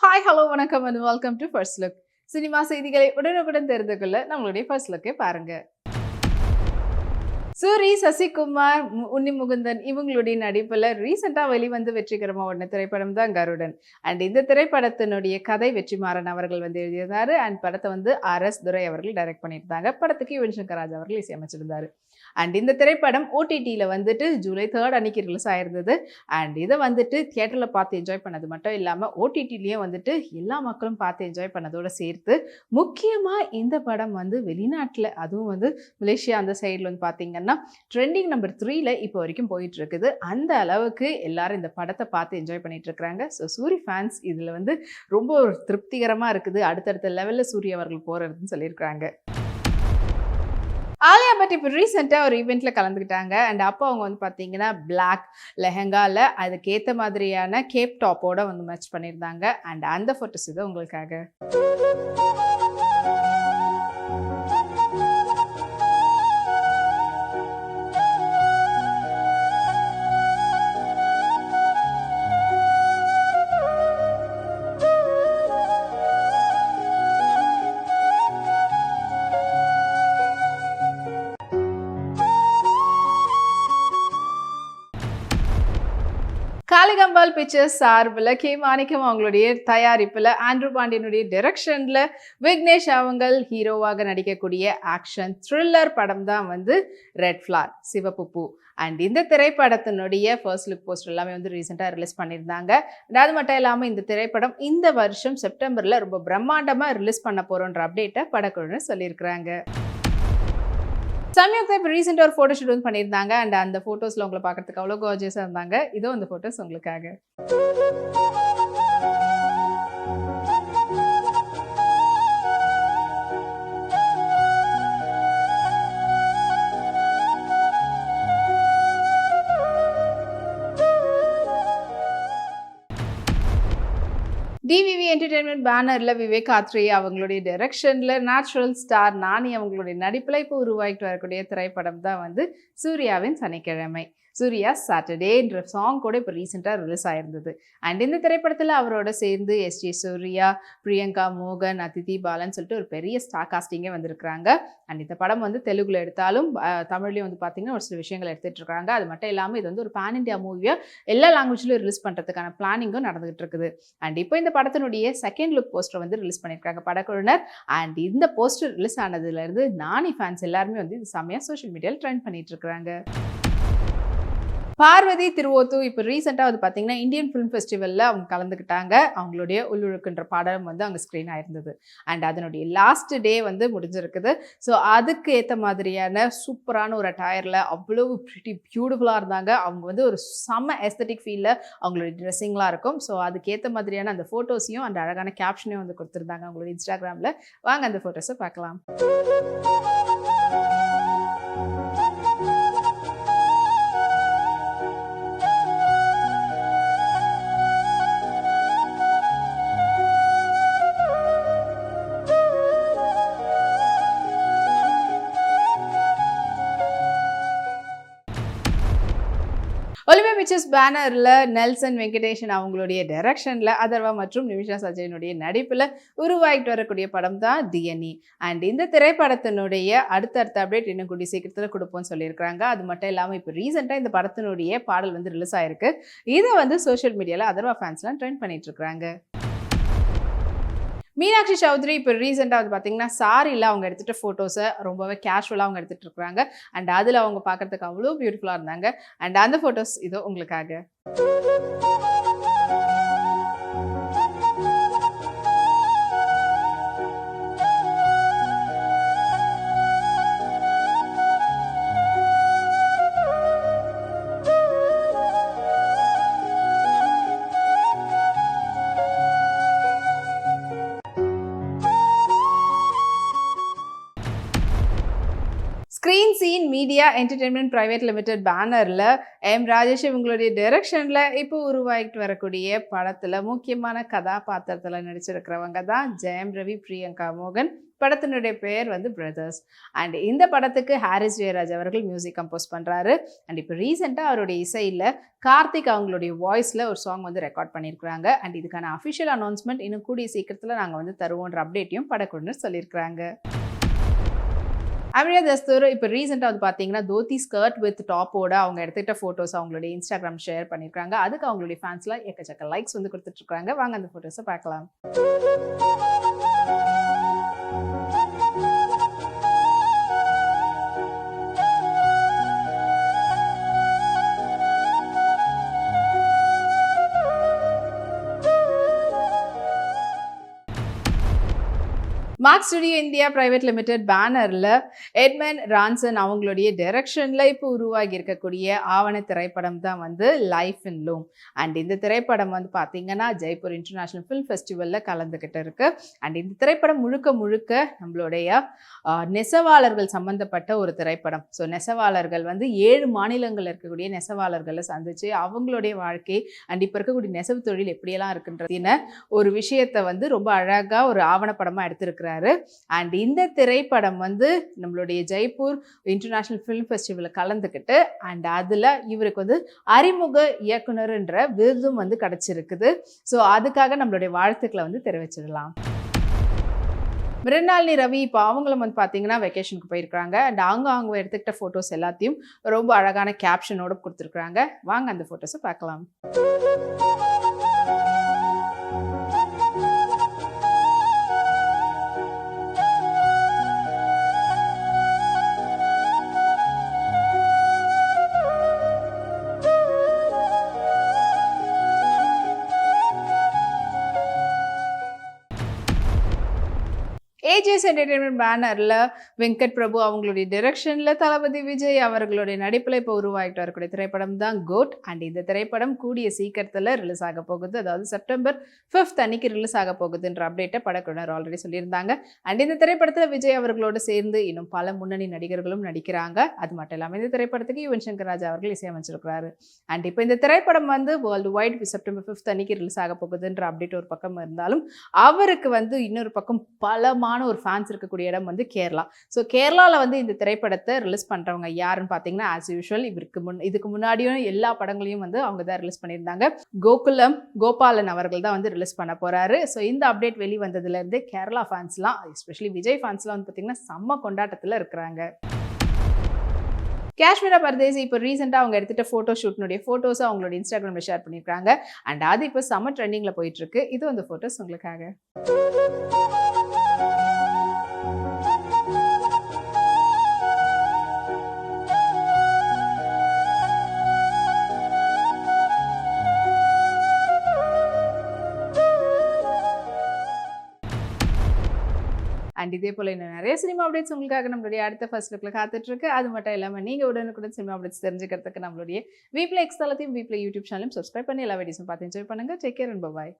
Hi hello வணக்கம் and welcome to first look cinema செய்திகளை உடனுக்குடன் தெரிந்து கொள்ள நம்மளுடைய ஃபர்ஸ்ட் லுக்கை பாருங்க. சூரி சசிகுமார் உன்னி முகுந்தன் இவங்களுடைய நடிப்பில் ரீசெண்டாக வெளிவந்து வெற்றிகரமா ஒன்று திரைப்படம் தான் கருடன். அண்ட் இந்த திரைப்படத்தினுடைய கதை வெற்றிமாறன் அவர்கள் வந்து எழுதியிருந்தார். அண்ட் படத்தை வந்து ஆர் எஸ் துரை அவர்கள் டைரக்ட் பண்ணியிருந்தாங்க. படத்துக்கு யுவன் சங்கர் ராஜ் அவர்கள் இசையமைச்சிருந்தாரு. அண்ட் இந்த திரைப்படம் ஓடிடியில் வந்துட்டு ஜூலை தேர்ட் அன்னைக்கு ரிலீஸ் ஆயிருந்தது. அண்ட் இதை வந்துட்டு தியேட்டரில் பார்த்து என்ஜாய் பண்ணது மட்டும் இல்லாமல் ஓடிடிலையும் வந்துட்டு எல்லா மக்களும் பார்த்து என்ஜாய் பண்ணதோட சேர்த்து முக்கியமாக இந்த படம் வந்து வெளிநாட்டில் அதுவும் வந்து மலேசியா அந்த சைடில் வந்து பார்த்தீங்கன்னா ட்ரெண்டிங் நம்பர் த்ரீல இப்போ வரைக்கும் போயிட்டு இருக்குது அந்த அளவுக்கு எல்லாரும் இந்த படத்தை பார்த்து என்ஜாய் பண்ணிட்டு இருக்கிறாங்க. ஸோ சூரி ஃபேன்ஸ் இதில் வந்து ரொம்ப ஒரு திருப்திகரமாக இருக்குது. அடுத்தடுத்த லெவலில் சூரிய அவர்கள் போகிறதுன்னு சொல்லியிருக்கிறாங்க. ஆலியா பட் இப்போ ரீசெண்டாக ஒரு ஈவெண்ட்டில் கலந்துக்கிட்டாங்க. அண்ட் அப்போ அவங்க வந்து பார்த்தீங்கன்னா பிளாக் லெஹங்காவில் அதுக்கேற்ற மாதிரியான கேப் டாப்போட வந்து மேட்ச் பண்ணியிருந்தாங்க. அண்ட் அந்த ஃபோட்டோஸ் இது உங்களுக்காக. காளிகம்பால் பிக்சர்ஸ் சார்பில் கே மாணிக்கம் அவங்களுடைய தயாரிப்பில் ஆண்ட்ரூ பாண்டியனுடைய டிரெக்ஷனில் விக்னேஷ் அவங்கள் ஹீரோவாக நடிக்கக்கூடிய ஆக்ஷன் த்ரில்லர் படம் தான் வந்து ரெட் ஃப்ளார் சிவப்பு பூ. அண்ட் இந்த திரைப்படத்தினுடைய ஃபர்ஸ்ட் லுக் போஸ்டர் எல்லாமே வந்து ரீசெண்டாக ரிலீஸ் பண்ணியிருந்தாங்க. And அது மட்டும் இல்லாமல் இந்த திரைப்படம் இந்த வருஷம் செப்டம்பரில் ரொம்ப பிரம்மாண்டமாக ரிலீஸ் பண்ண போகிறோன்ற அப்டேட்டை படக்குழுன்னு சொல்லியிருக்கிறாங்க. சமயத்தை இப்போ ரீசெண்டாக ஒரு ஃபோட்டோ ஷூட் வந்து பண்ணியிருந்தாங்க. அண்ட் அந்த ஃபோட்டோஸில் உங்களை பார்க்கறதுக்கு அவ்வளோ கார்ஜியஸாக இருந்தாங்க. இதோ அந்த ஃபோட்டோஸ் உங்களுக்காக. பேனரில் விவேக் ஆத்ரேயா அவங்களுடைய டைரக்ஷனில் நேச்சுரல் ஸ்டார் நானி அவங்களுடைய நடிப்பில் இப்போ உருவாகிட்டு வரக்கூடிய திரைப்படம் தான் வந்து சூர்யாவின் சனிக்கிழமை. சூர்யா சாட்டர்டேன்ற சாங் கூட இப்போ ரீசெண்டாக ரிலீஸ் ஆயிருந்தது. அண்ட் இந்த திரைப்படத்தில் அவரோட சேர்ந்து எஸ் ஜே சூர்யா பிரியங்கா மோகன் அதிதி பாலன் சொல்லிட்டு ஒரு பெரிய ஸ்டார் காஸ்டிங்கே வந்திருக்கிறாங்க. அண்ட் இந்த படம் வந்து தெலுங்குல எடுத்தாலும் தமிழ்லையும் வந்து பார்த்தீங்கன்னா ஒரு சில விஷயங்கள் எடுத்துகிட்டு இருக்காங்க. அது மட்டும் இல்லாமல் இது வந்து ஒரு பேன் இண்டியா மூவியாக எல்லா லாங்குவேஜ்லையும் ரிலீஸ் பண்ணுறதுக்கான பிளானிங்கும் நடந்துகிட்டு இருக்குது. அண்ட் இப்போ இந்த படத்தினுடைய செகண்ட் லுக் போஸ்டர் வந்து ரிலீஸ் பண்ணியிருக்காங்க படக்குழுவினர். அண்ட் இந்த போஸ்டர் ரிலீஸ் ஆனதுலேருந்து நானி ஃபேன்ஸ் எல்லாருமே வந்து இது செம்மையாக சோஷியல் மீடியாவில் ட்ரெண்ட் பண்ணிட்டு இருக்கிறாங்க. பார்வதி திருவோத்து இப்போ ரீசெண்டாக வந்து பார்த்தீங்கன்னா இந்தியன் ஃபிலிம் ஃபெஸ்டிவலில் அவங்க கலந்துக்கிட்டாங்க. அவங்களுடைய உள்ளுழுக்குன்ற பாடம் வந்து அங்கே ஸ்க்ரீன் ஆயிருந்தது. அண்ட் அதனுடைய லாஸ்ட் டே வந்து முடிஞ்சிருக்குது. ஸோ அதுக்கு ஏற்ற மாதிரியான சூப்பரான ஒரு டயரில் அவ்வளவு ப்ரிட்டி பியூட்டிஃபுல்லாக இருந்தாங்க. அவங்க வந்து ஒரு செம்ம எஸ்தட்டிக் ஃபீலில் அவங்களுடைய ட்ரெஸ்ஸிங்லாம் இருக்கும். ஸோ அதுக்கேற்ற மாதிரியான அந்த ஃபோட்டோஸையும் அந்த அழகான கேப்ஷனையும் வந்து கொடுத்துருந்தாங்க அவங்களோட இன்ஸ்டாகிராமில் வாங்க அந்த ஃபோட்டோஸை பார்க்கலாம். விச்சஸ் பிக்சர்ஸ் பேனரில் நெல்சன் வெங்கடேஷன் அவங்களுடைய டைரக்ஷனில் அதர்வா மற்றும் நிமிஷா சஜயனுடைய நடிப்பில் உருவாகிட்டு வரக்கூடிய படம் தான் தியனி அண்ட் இந்த திரைப்படத்தினுடைய அடுத்தடுத்த அப்டேட் இன்னும் கூடிய சீக்கிரத்தில் கொடுப்போம்னு சொல்லியிருக்கிறாங்க. அது மட்டும் இல்லாமல் இப்போ ரீசெண்டாக இந்த படத்தினுடைய பாடல் வந்து ரிலீஸ் ஆயிருக்கு. இதை வந்து சோஷியல் மீடியாவில் அதர்வா ஃபேன்ஸ்லாம் ட்ரெண்ட் பண்ணிட்டு இருக்கிறாங்க. மீனாட்சி சௌத்ரி இப்போ ரீசெண்டாக வந்து பார்த்தீங்கன்னா சாரியில் அவங்க எடுத்துகிட்ட ஃபோட்டோஸை ரொம்பவே கேஷுவலாக அவங்க எடுத்துகிட்டு இருக்காங்க. அண்ட் அதில் அவங்க பார்க்கறதுக்கு அவ்வளோ பியூட்டிஃபுல்லாக இருந்தாங்க. அண்ட் அந்த ஃபோட்டோஸ் இதோ உங்களுக்காக. இந்தியா என்டர்டெயின்மெண்ட் ப்ரைவேட் லிமிடெட் பேனரில் எம் ராஜேஷ் இவங்களுடைய டைரக்ஷனில் இப்போ உருவாகிட்டு வரக்கூடிய படத்தில் முக்கியமான கதாபாத்திரத்தில் நடிச்சிருக்கிறவங்க தான் ஜெயம் ரவி பிரியங்கா மோகன். படத்தினுடைய பெயர் வந்து பிரதர்ஸ் அண்ட் இந்த படத்துக்கு ஹாரிஸ் ஜெயராஜ் அவர்கள் மியூசிக் கம்போஸ் பண்ணுறாரு அண்ட் இப்போ ரீசெண்டாக அவருடைய இசையில் கார்த்திக் அவங்களுடைய வாய்ஸில் ஒரு சாங் வந்து ரெக்கார்ட் பண்ணியிருக்கிறாங்க அண்ட் இதுக்கான அஃபிஷியல் அனௌன்ஸ்மெண்ட் இன்னும் கூடிய சீக்கிரத்தில் நாங்கள் வந்து தருவோன்ற அப்டேட்டையும் படக்குழுவினர் சொல்லியிருக்கிறாங்க. அமியா தஸ்தூர் இப்போ ரீசெண்டாக வந்து பார்த்தீங்கன்னா தோத்தி ஸ்கர்ட் வித் டாப்போட அவங்க எடுத்துக்கிட்ட ஃபோட்டோஸ் அவங்களுடைய இன்ஸ்டாகிராம் ஷேர் பண்ணியிருக்காங்க அதுக்கு அவங்களுடைய ஃபேன்ஸ்லாம் எக்கச்சக்க லைக்ஸ் வந்து கொடுத்துட்ருக்காங்க வாங்க அந்த ஃபோட்டோஸை பார்க்கலாம். Mark Studio India private limited பேனரில் எட்மன் ரான்சன் அவங்களுடைய டைரக்ஷனில் இப்போ உருவாகி இருக்கக்கூடிய ஆவண திரைப்படம் தான் வந்து லைஃப் இன் லூம் அண்ட் இந்த திரைப்படம் வந்து பார்த்திங்கன்னா ஜெய்ப்பூர் இன்டர்நேஷ்னல் ஃபில்ம் ஃபெஸ்டிவலில் கலந்துக்கிட்டு இருக்கு. அண்ட் இந்த திரைப்படம் முழுக்க முழுக்க நம்மளுடைய நெசவாளர்கள் சம்மந்தப்பட்ட ஒரு திரைப்படம். ஸோ நெசவாளர்கள் வந்து ஏழு மாநிலங்களில் இருக்கக்கூடிய நெசவாளர்களை சந்தித்து அவங்களுடைய வாழ்க்கை அண்ட் இப்போ இருக்கக்கூடிய நெசவு தொழில் எப்படியெல்லாம் இருக்குன்றதின ஒரு விஷயத்தை வந்து ரொம்ப அழகாக ஒரு ஆவணப்படமாக எடுத்திருக்கிறாரு. அண்ட் இந்த திரைப்படம் வந்து நம்மளுடைய ஜெய்ப்பூர் இன்டர்நேஷ்னல் ஃபிலிம் ஃபெஸ்டிவலில் கலந்துக்கிட்டு அண்ட் அதில் இவருக்கு வந்து அறிமுக இயக்குனர்ன்ற விருதும் வந்து கிடச்சிருக்குது. ஸோ அதுக்காக நம்மளுடைய வாழ்த்துக்களை வந்து தெரிவிச்சிடலாம். மிருணாளினி ரவி இப்போ அவங்களும் வந்து பார்த்தீங்கன்னா வெக்கேஷனுக்கு போயிருக்கிறாங்க. அண்ட் அவங்க அவங்க எடுத்துக்கிட்ட ஃபோட்டோஸ் எல்லாத்தையும் ரொம்ப அழகான கேப்ஷனோட கொடுத்துருக்குறாங்க. வாங்க அந்த ஃபோட்டோஸை பார்க்கலாம். ஏஜிஎஸ் என்டர்டெயின்மெண்ட் பேனரில் வெங்கட் பிரபு அவங்களுடைய டிரெக்ஷனில் தளபதி விஜய் அவர்களுடைய நடிப்பில் இப்போ உருவாகிட்டு வரக்கூடிய திரைப்படம் தான் கோட் அண்ட் இந்த திரைப்படம் கூடிய சீக்கிரத்தில் ரிலீஸ் ஆக போகுது. அதாவது செப்டம்பர் ஃபிஃப்த் அன்னைக்கு ரிலீஸ் ஆக போகுதுன்ற அப்டேட்டை படக்குழுவினர் ஆல்ரெடி சொல்லியிருந்தாங்க. அண்ட் இந்த திரைப்படத்தில் விஜய் அவர்களோடு சேர்ந்து இன்னும் பல முன்னணி நடிகர்களும் நடிக்கிறாங்க. அது மட்டும் இல்லாமல் இந்த திரைப்படத்துக்கு யுவன் சங்கர் ராஜா அவர்கள் இசையமைச்சிருக்கிறாரு. அண்ட் இப்போ இந்த திரைப்படம் வந்து வேர்ல்டு வைட் செப்டம்பர் ஃபிஃப்த் அன்னைக்கு ரிலீஸ் ஆக போகுதுன்ற அப்டேட் ஒரு பக்கம் இருந்தாலும் அவருக்கு வந்து இன்னொரு பக்கம் பலமான ஒரு ஃபேன்ஸ் இருக்கக்கூடிய இடம் வந்து கேரளா. ஸோ கேரளாவில் வந்து இந்த திரைப்படத்தை ரிலீஸ் பண்ணுறவங்க யாருன்னு பார்த்தீங்கன்னா ஆஸ் யூஷுவல் இவருக்கு முன் இதுக்கு முன்னாடியும் எல்லா படங்களையும் வந்து அவங்க தான் ரிலீஸ் பண்ணியிருந்தாங்க. கோகுலம் கோபாலன் அவர்கள் தான் வந்து ரிலீஸ் பண்ண போகிறாரு ஸோ இந்த அப்டேட் வெளி வந்ததுலேருந்து கேரளா ஃபேன்ஸ்லாம் எஸ்பெஷலி விஜய் ஃபேன்ஸ்லாம் வந்து பார்த்திங்கன்னா செம்ம கொண்டாட்டத்தில் இருக்கிறாங்க. காஷ்மீரா பர்தேசி இப்போ ரீசெண்டாக அவங்க எடுத்துகிட்ட ஃபோட்டோ ஷூட்னுடைய ஃபோட்டோஸை அவங்களோட இன்ஸ்டாகிராமில் ஷேர் பண்ணியிருக்காங்க. அண்ட் அது இப்போ செம்ம ட்ரெண்டிங்கில் போயிட்டுருக்கு இது அந்த ஃபோட்டோஸ் உங்களுக்காக. அண்ட் இதே போல் இன்னும் நிறைய சினிமா அப்டேட்ஸ் உங்களுக்காக நம்மளுடைய அடுத்த ஃபர்ஸ்ட் லுக்கில் காத்துட்ருக்கு. அது மட்டும் இல்லாமல் நீங்கள் உடனுக்குடன் சினிமா அப்டேட்ஸ் தெரிஞ்சுக்கிறதுக்கு நம்மளுடைய வீப்ளே எக்ஸ் தளத்தையும் வீப்ளே யூடியூப் சேனலும் சப்ஸ்கிரைப் பண்ணி எல்லா வீடியோஸும் பார்த்து என்ஜாய் பண்ணுங்கள் டேக் கேர் அண்ட் பாய்